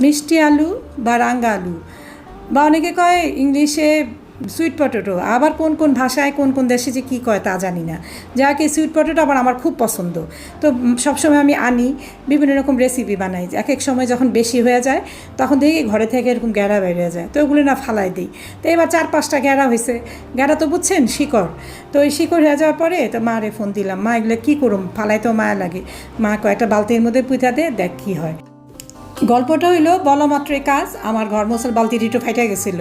মিষ্টি আলু বা রাঙ্গা আলু। বা অনেকে কয় ইংলিশে সুইট পটেটো আবার কোন কোন ভাষায় কোন কোন দেশে যে কী কয় তা জানি না। যাকে সুইট পটেটো আবার আমার খুব পছন্দ। তো সবসময় আমি আনি, বিভিন্ন রকম রেসিপি বানাই। এক এক সময় যখন বেশি হয়ে যায়, তখন দেখি ঘরে থেকে এরকম গ্যাড়া বেরিয়ে যায়। তো ওগুলো না ফালাই দিই। তো এবার চার পাঁচটা গ্যাড়া হয়েছে। গ্যাড়া তো বুঝছেন, শিকড়। তো ওই শিকড় হয়ে যাওয়ার পরে তো মারে ফোন দিলাম, মা, এগুলো কী করুম? ফালাই তো মায়া লাগে। মা কয়েকটা বালতির মধ্যে পুঁথা দে, দেখ কী হয়। গল্পটা হইল, বলা মাত্রই কাজ, আমার ঘর মোছার বালতি একটু ফাইটা গেছিল।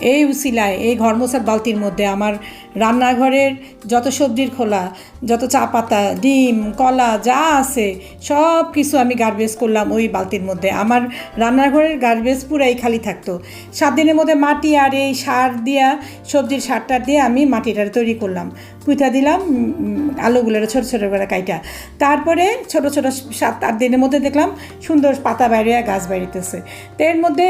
এই উসিলায়, এই ঘর মোছার বালতির মধ্যে আমার রান্নাঘরের যত সবজির খোলা, যত চা পাতা, ডিম, কলা, যা আছে সব কিছু আমি গার্বেজ করলাম ওই বালতির মধ্যে। আমার রান্নাঘরের গার্বেজ পুরাই খালি থাকতো। সাত দিনের মধ্যে মাটি আর এই সার দিয়া, সবজির সারটা দিয়ে আমি মাটিটা তৈরি করলাম। পুঁতা দিলাম উম, আলুগুলোর ছোটো ছোটো করে কাইটা। তারপরে ছোট ছোট সাত আট দিনের মধ্যে দেখলাম সুন্দর পাতা বাইরে গাছ বাড়িতেছে তো এর মধ্যে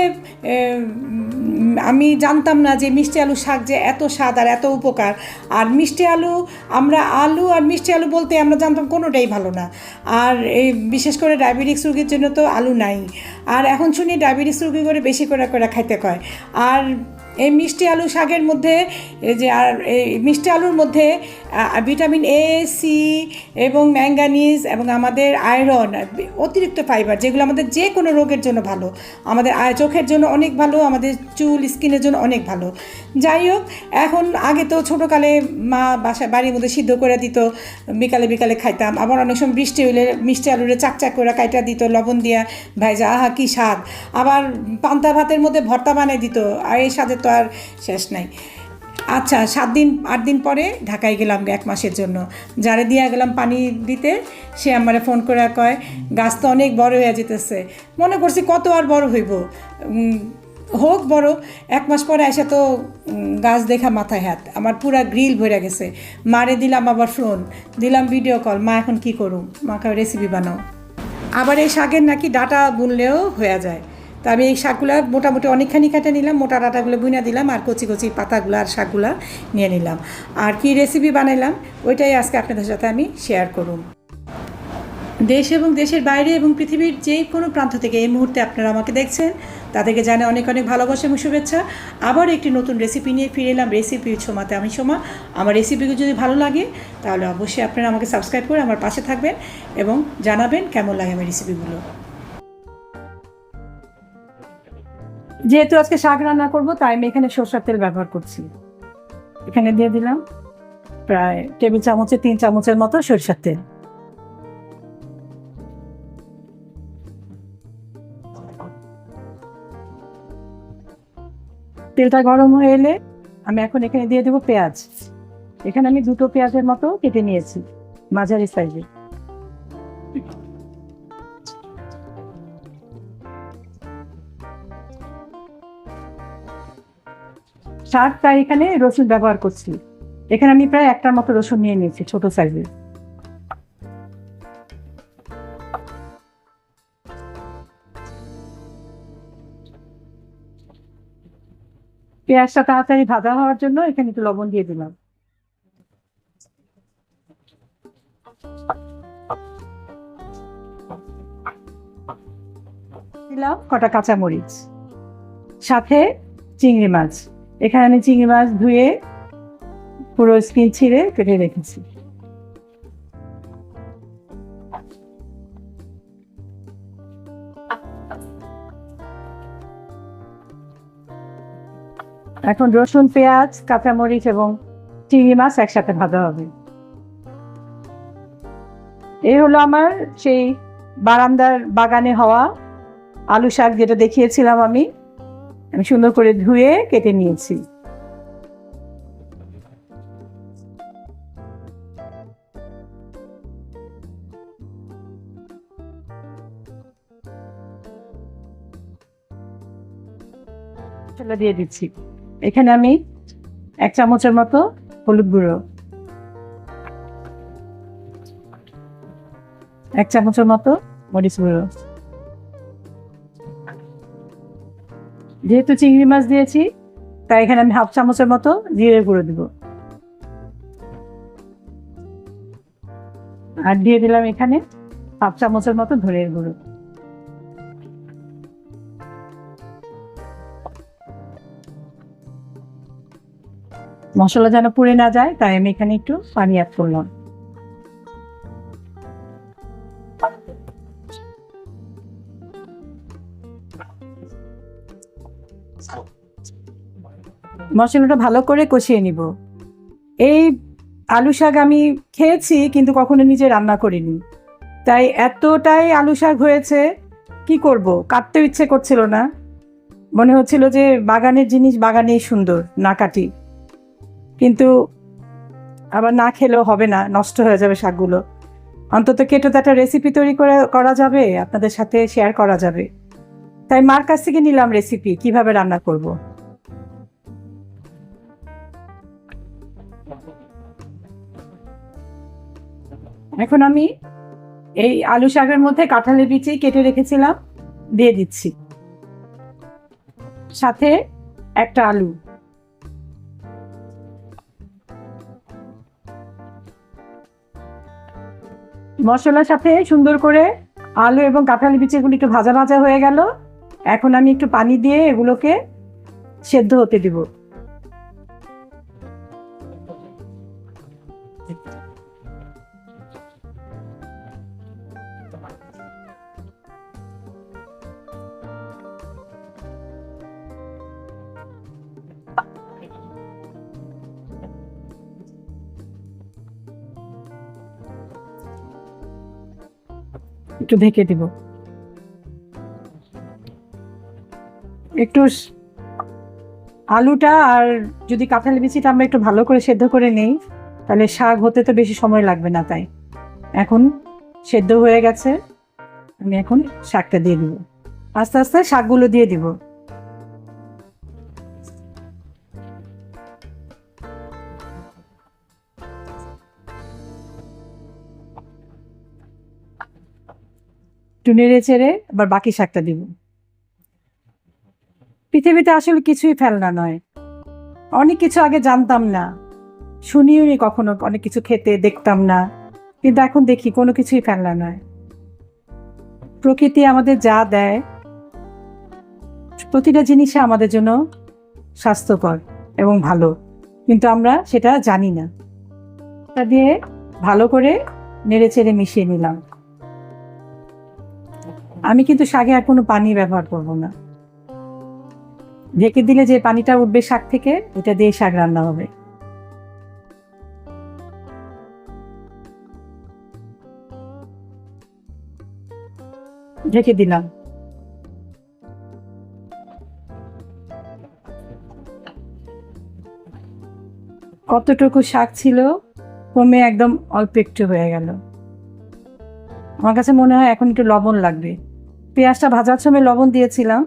আমি জানতাম না যে মিষ্টি আলু শাক যে এত স্বাদ আর এত উপকার। আর মিষ্টি আলু আমরা আলু আর মিষ্টি আলু বলতে আমরা জানতাম কোনোটাই ভালো না। আর এই বিশেষ করে ডায়াবেটিক্স রোগীর জন্য তো আলু নাই। আর এখন শুনি ডায়াবেটিক্স রোগী করে বেশি করে করে খাইতে কয়। আর এই মিষ্টি আলু শাকের মধ্যে যে আর এই মিষ্টি আলুর মধ্যে ভিটামিন এ, সি এবং ম্যাঙ্গানিজ এবং আমাদের আয়রন, অতিরিক্ত ফাইবার, যেগুলো আমাদের যে কোনো রোগের জন্য ভালো। আমাদের চোখের জন্য অনেক ভালো, আমাদের চুল, স্কিনের জন্য অনেক ভালো। যাই হোক, এখন আগে তো ছোটোকালে মা বাসা, বাড়ির মধ্যে সিদ্ধ করে দিত, বিকালে বিকালে খাইতাম। আবার অনেক সময় বৃষ্টি হইলে মিষ্টি আলুরে চাকচাক করে কাইটা দিত, লবণ দিয়া। ভাইজা আহা, কি স্বাদ। আবার পান্তা ভাতের মধ্যে ভর্তা বানিয়ে দিত, আর এই স্বাদের তো আর শেষ নাই। আচ্ছা সাত দিন, আট দিন পরে ঢাকায় গেলাম এক মাসের জন্য। যারে দিয়া গেলাম পানি দিতে, সে আমারে ফোন করে কয়, গাছ তো অনেক বড় হয়ে যেতেছে। মনে করছি কত আর বড় হইব। হোক বড়, এক মাস পরে এসে তো গাছ দেখা মাথায় হাত। আমার পুরা গ্রিল ভরে গেছে। মারে দিলাম আবার ফোন, দিলাম ভিডিও কল, মা, এখন কি করুম? মাকে রেসিপি বানাও। আবার এই শাকের নাকি ডাটা বুনলেও হয়ে যায়। তা আমি এই শাকগুলো মোটামুটি অনেকখানি কেটে নিলাম, মোটা ডাটাগুলো বুনে দিলাম আর কচি কচি পাতাগুলো আর শাকগুলো নিয়ে নিলাম। আর কি রেসিপি বানাইলাম, ওইটাই আজকে আপনাদের সাথে আমি শেয়ার করুন দেশ এবং দেশের বাইরে এবং পৃথিবীর যে কোনো প্রান্ত থেকে এই মুহূর্তে আপনারা আমাকে দেখছেন, তাদেরকে জানে অনেক অনেক ভালোবাসা এবং শুভেচ্ছা। আবার একটি নতুন রেসিপি নিয়ে ফিরে এলাম রেসিপি সোমাতে আমি সোমা আমার রেসিপিগুলো যদি ভালো লাগে, তাহলে অবশ্যই আপনারা আমাকে সাবস্ক্রাইব করে আমার পাশে থাকবেন এবং জানাবেন কেমন লাগে আমার রেসিপিগুলো যেহেতু আজকে শাক রান্না করব, তাই আমি এখানে সরষের তেল ব্যবহার করছি। এখানে দিয়ে দিলাম প্রায় টেবিল চামচে, তিন চামচের মতো সরষের তেল। তেলটা গরম হয়ে এলে আমি এখন এখানে দিয়ে দেবো পেঁয়াজ। এখানে আমি দুটো পেঁয়াজের মতো কেটে নিয়েছি, মাঝারি সাইজে শাকটা এখানে রসুন ব্যবহার করছি। এখানে আমি প্রায় একটার মতো রসুন নিয়ে নিয়েছি, ছোট সাইজে পেঁয়াজটা তাড়াতাড়ি ভাজা হওয়ার জন্য এখানে একটু লবণ দিয়ে দিলাম। দিলাম কটা কাঁচামরিচ, সাথে চিংড়ি মাছ। এখানে আমি চিংড়ি মাছ ধুয়ে পুরো স্কিন ছিঁড়ে কেটে রেখেছি। এখন রসুন, পেঁয়াজ, কাঁচামরিচ এবং চিংড়ি মাছ একসাথে ভাজা হবে। এই হলো আমার সেই বারান্দার বাগানে হওয়া আলু শাক যেটা দেখিয়েছিলাম আমি। আমি সুন্দর করে ধুয়ে কেটে নিয়েছি। মশলা দিয়ে দিচ্ছি। এখানে আমি এক চামচের মতো হলুদ গুঁড়ো। এক চামচের মতো মরিচ গুঁড়ো। যেহেতু চিংড়ি মাছ দিয়েছি, তাই এখানে আমি হাফ চামচের মতো জিরে গুঁড়ো দিব। আর দিয়ে দিলাম এখানে হাফ চামচের মতো ধরের গুঁড়ো। মশলা যেন পুড়ে না যায়, তাই আমি এখানে একটু পানি অ্যাড করলাম। মশলাটা ভালো করে কষিয়ে নিব। এই আলু শাক আমি খেয়েছি, কিন্তু কখনো নিজে রান্না করিনি। তাই এতটাই আলু শাক হয়েছে, কি করব? কাটতেও ইচ্ছে করছিল না। মনে হচ্ছিল যে বাগানের জিনিস বাগানেই সুন্দর, না কাটি। কিন্তু আবার না খেলেও হবে না, নষ্ট হয়ে যাবে শাকগুলো। অন্তত কেটে তো একটা রেসিপি তৈরি করে, করা যাবে, আপনাদের সাথে শেয়ার করা যাবে। তাই মার কাছ থেকে নিলাম রেসিপি কীভাবে রান্না করব? এখন আমি এই আলু শাকের মধ্যে কাঁঠালের বিচি কেটে রেখেছিলাম, দিয়ে দিচ্ছি। সাথে একটা আলু। মশলার সাথে সুন্দর করে আলু এবং কাঁঠালি বিচিগুলো একটু ভাজা ভাজা হয়ে গেল। এখন আমি একটু পানি দিয়ে এগুলোকে সেদ্ধ হতে দিব। একটু ঢেকে দিব। একটু আলুটা আর যদি কাঁঠাল বিচিটা আমরা একটু ভালো করে সেদ্ধ করে নেই, তাহলে শাক হতে তো বেশি সময় লাগবে না তাই। এখন সেদ্ধ হয়ে গেছে, আমি এখন শাকটা দিয়ে দিব। আস্তে আস্তে শাকগুলো দিয়ে দিব। একটু নেড়ে চেড়ে আবার বাকি শাকটা দিব। পৃথিবীতে আসলে কিছুই ফেলনা নয়। অনেক কিছু আগে জানতাম না। শুনিও কখনো অনেক কিছু খেতে দেখতাম না। কিন্তু এখন দেখি কোনো কিছুই ফেলনা নয়। প্রকৃতি আমাদের যা দেয়, প্রতিটা জিনিসে আমাদের জন্য স্বাস্থ্যকর এবং ভালো। কিন্তু আমরা সেটা জানি না। তা দিয়ে ভালো করে নেড়ে চেড়ে মিশিয়ে নিলাম। আমি কিন্তু শাকে আর কোনো পানি ব্যবহার করব না। ঢেকে দিলে যে পানিটা উঠবে শাক থেকে, এটা দিয়ে শাক রান্না হবে। ঢেকে দিলাম। কতটুকু শাক ছিল? কমে একদম অল্প একটু হয়ে গেল। আমার কাছে মনে হয় এখন একটু লবণ লাগবে। পেঁয়াজটা ভাজার সময় লবণ দিয়েছিলাম,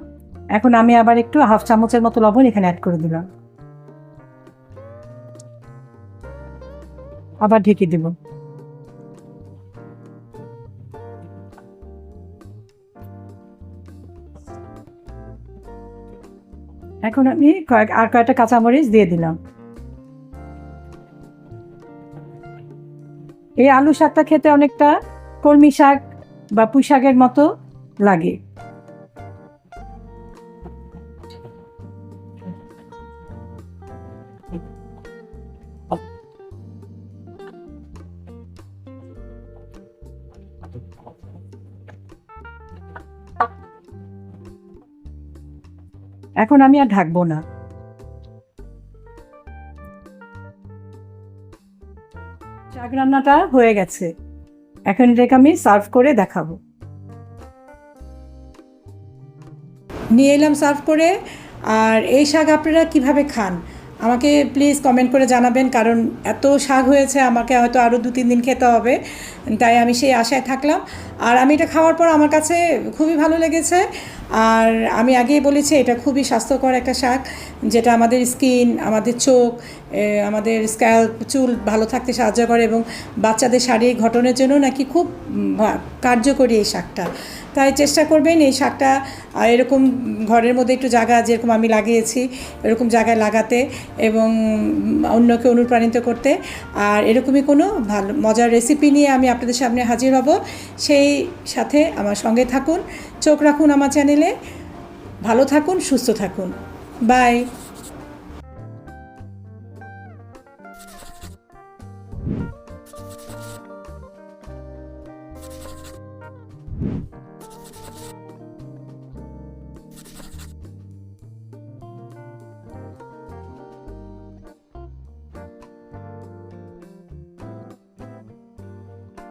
এখন আমি আবার একটু হাফ চামচের মতো লবণ এখানে অ্যাড করে দিলাম। আবার ঢেকে দেব। এখন আমি কয়েক আর কয়েকটা কাঁচামরিচ দিয়ে দিলাম। এই আলু শাকটা খেতে অনেকটা কলমি শাক বা পুঁই শাকের মতো লাগে। এখন আমি আর ঢাকবো না। শাক রান্নাটা হয়ে গেছে। এখন এটাকে আমি সার্ভ করে দেখাবো। নিয়ে এলাম সার্ভ করে, আর এই শাক আপনারা কীভাবে খান? আমাকে প্লিজ কমেন্ট করে জানাবেন, কারণ এত শাক হয়েছে, আমাকে হয়তো আরও দু, তিন দিন খেতে হবে। তাই আমি সেই আশায় থাকলাম। আর আমি এটা খাওয়ার পর আমার কাছে খুবই ভালো লেগেছে। আর আমি আগেই বলেছি, এটা খুবই স্বাস্থ্যকর একটা শাক, যেটা আমাদের স্কিন আমাদের চোখ আমাদের স্ক্যাল্প চুল ভালো থাকতে সাহায্য করে এবং বাচ্চাদের শারীরিক গঠনের জন্য নাকি খুব কার্যকরী এই শাকটা। তাই চেষ্টা করবেন এই শাকটা এরকম ঘরের মধ্যে একটু জায়গা যেরকম আমি লাগিয়েছি, এরকম জায়গায় লাগাতে এবং অন্যকে অনুপ্রাণিত করতে। আর এরকমই কোনো ভালো, মজার রেসিপি নিয়ে আমি আপনাদের সামনে হাজির হব। সেই সাথে আমার সঙ্গে থাকুন, চোখ রাখুন আমার চ্যানেলে ভালো থাকুন, সুস্থ থাকুন। বাই